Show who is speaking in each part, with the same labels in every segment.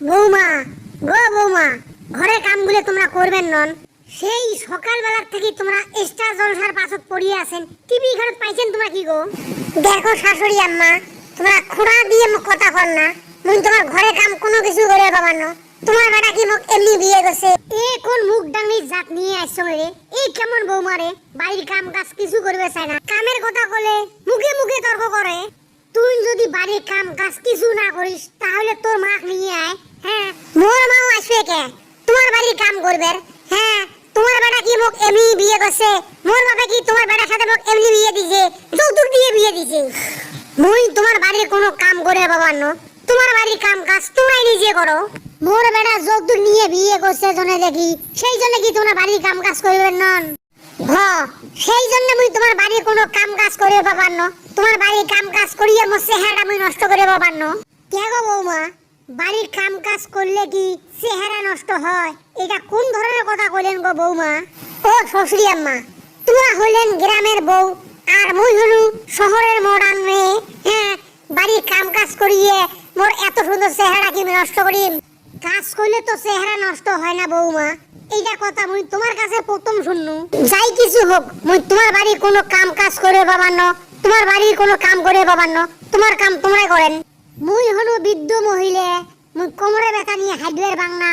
Speaker 1: বৌমা গো বৌমা ঘরে কামগুলো তোমরা করবেন নন। সেই সকালবেলার থেকে তোমরা এক্সট্রা জলসার পাছত পড়িয়ে আছেন। টিভি ঘরে পাইছেন তোমরা কি গো? দেখো শাশুড়ি আম্মা তোমরা খুঁড়া দিয়ে মুখ কথা কর না। মুই তোমার ঘরে কাম কোনো কিছু করে পাবার না তোমার বেটা কি মুখ এমনি বিয়ে করছে এ কোন মুখ ডাঙ্গি জাত নিয়ে আসছো রে এই কেমন বৌমা রে বাড়ির কাম কাজ কিছু করবে চায় না। কামের কথা বলে মুখে মুখে তর্ক করে তুই যদি বাড়ির কাম কাজ কিছু না করিস তাহলে তোর মাক নিয়ে আয়। হ্যাঁ মোর মাও আসবে কে? তোমার বাড়ির কাম করবে। হ্যাঁ তোমার বেটা কি মোক এমনি বিয়ে করছে? মোর বাবা কি তোমার বেটার সাথে মোক এমনি বিয়ে দিছে? যৌতুক দিয়ে বিয়ে দিছে। মুই তোমার বাড়ির কোনো কাম করে বাবার ন। তোমার বাড়ির কাম কাজ তোমরাই নিজে করো। মোর বেটা যৌতুক নিয়ে বিয়ে করছে জনে দেখি। সেই জন্য কি তোমার বাড়ির কাম কাজ করবেন নন? হ, সেই জন্য মুই তোমার বাড়ির কোনো কাম কাজ করে পাবার ন। তোমার বাড়ির কাম কাজ করিয়ে মোর চেহারা মুই নষ্ট করে পাবার ন। কে গো বৌমা? বাড়ির কাম কাজ করলে কি চেহারা নষ্ট হয়? এটা কোন ধরনের কথা কইলেন গো বৌমা? ও শ্বশুরি আম্মা, তোমরা হইলেন গ্রামের বউ আর মুই হলু শহরের মডার্ন মেয়ে হ্যাঁ? বাড়ির কাম কাজ করিয়ে মোর এত সুন্দর চেহারা কি নষ্ট করিম? কাজ করলে তো চেহারা নষ্ট হয় না বৌমা। এইটা কথা মুই তোমার কাছে প্রথম শুননু। যাই কিছু হোক, মুই তোমার বাড়ির কোনো কাম কাজ করে পাবার ন তোমার বাড়ির কোনো কাম করে পাবার ন তোমার কাম তোমরাই করেন। মুই হলো বৃদ্ধ কোমরে ব্যথা নিয়ে হাইডবের বাংনা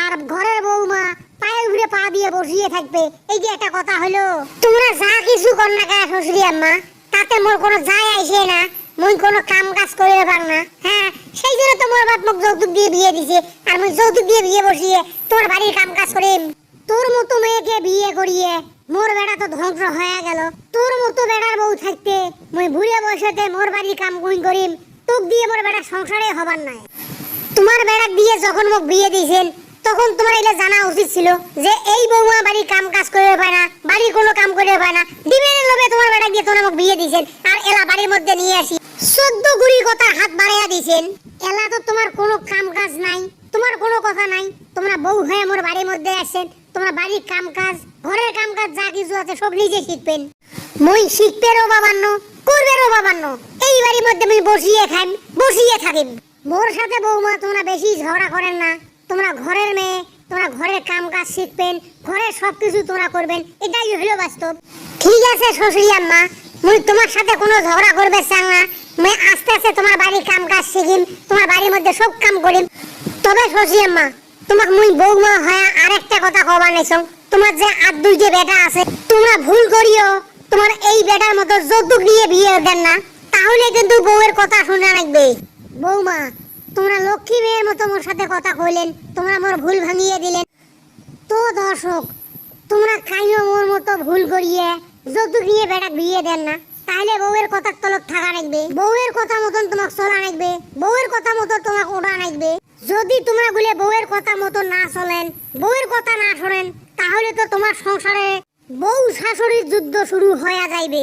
Speaker 1: আর ঘরের বৌমা পায়ে ঘুরে পা দিয়ে বসিয়ে থাকবে। এই যে একটা কথা হলো, তোমরা যা কিছু কর না কেন শ্বশুরি আম্মা, তাতে মোর কোনো যায় আইসে না কোনো কাম কাজ করে পার না হ্যাঁ সেই জন্য তো মোর বাপ যৌতুক দিয়ে বিয়ে দিছে, আর মুই যৌতুক দিয়ে বিয়ে বসিয়ে তোর বাড়ির কাম কাজ করিম। তোর মতো মেয়েকে বিয়ে করিয়ে মোর বেড়া তো ধ্বংস হয়ে গেল। তোর মতো বেড়ার বউ থাকতে মুই ভুলে বসেতে মোর বাড়ির কাম কুইন করিম, তোক দিয়ে মোর বেড়া সংসারে হবার নাই। তোমার বেড়া দিয়ে যখন মোক বিয়ে দিয়েছেন তখন তোমার এটা জানা উচিত ছিল যে এই বৌমা বাড়ির কাম কাজ করে পায় না, বাড়ির কোনো কাম করে পায় না। দিনের লোভে তোমার বেড়া দিয়ে তোমার মোক বিয়ে দিয়েছেন আর এলা বাড়ির মধ্যে নিয়ে আসি। চোদ্দ গুড়ি কথা হাত বাড়াইয়া দিয়েছেন এলা তো তোমার কোনো কাম কাজ নাই, তোমার কোনো কথা নাই। তোমরা বউ হয়ে মোর বাড়ির মধ্যে আসছেন, তোমরা বাড়ির কাম কাজ, ঘরের কাম কাজ যা কিছু আছে সব নিজে শিখবেন। মই শিখতেরও বাবান্ন, করবেরও বাবান্ন। এই বাড়ির মধ্যে আমি বসিয়ে খাইম, বসিয়ে থাকিম। মোর সাথে বৌমা, তোমরা বেশি ঝগড়া করেন না। তোমরা ঘরের মেয়ে, তোমরা ঘরের কাম কাজ শিখবেন, ঘরের সব কিছু তোমরা করবেন, এটাই হলো বাস্তব। ঠিক আছে, শ্বশুরি আম্মা, মুই তোমার সাথে কোনো ঝগড়া করবে চাং না। মুই আস্তে আস্তে তোমার বাড়ির কাম কাজ শিখিম, তোমার বাড়ির মধ্যে সব কাম করিম। তবে শ্বশুরি আম্মা, তোমাক মুই বৌমা হয়ে আরেকটা কথা কবার নাইছং তোমার যে আর দুই যে বেটা আছে, তোমরা ভুল করিও। তোমার এই বেটার মতো যৌতুক নিয়ে বিয়ে দেন না। তাহলে কিন্তু বউয়ের কথা শোনা লাগবে বৌমা, তোমরা লক্ষ্মী মেয়ের মতো মোর সাথে কথা কইলেন, তোমরা মোর ভুল ভাঙিয়ে দিলেন। তো দর্শক, তোমরা কাইও মোর মতো ভুল করিয়ে, যৌতুক নিয়ে বেটা বিয়ে দেন না। তাহলে বউয়ের কথার তলব থাকা রাখবে বউয়ের কথা মতন তোমাক চলা রাখবে বউয়ের কথা মতো তোমাক ওড়া রাখবে যদি তোমরা গুলে বউয়ের কথা মতো না চলেন, বউয়ের কথা না শোনেন, তাহলে তো তোমার সংসারে বউ শাশুড়ির যুদ্ধ শুরু হয়ে যাইবে।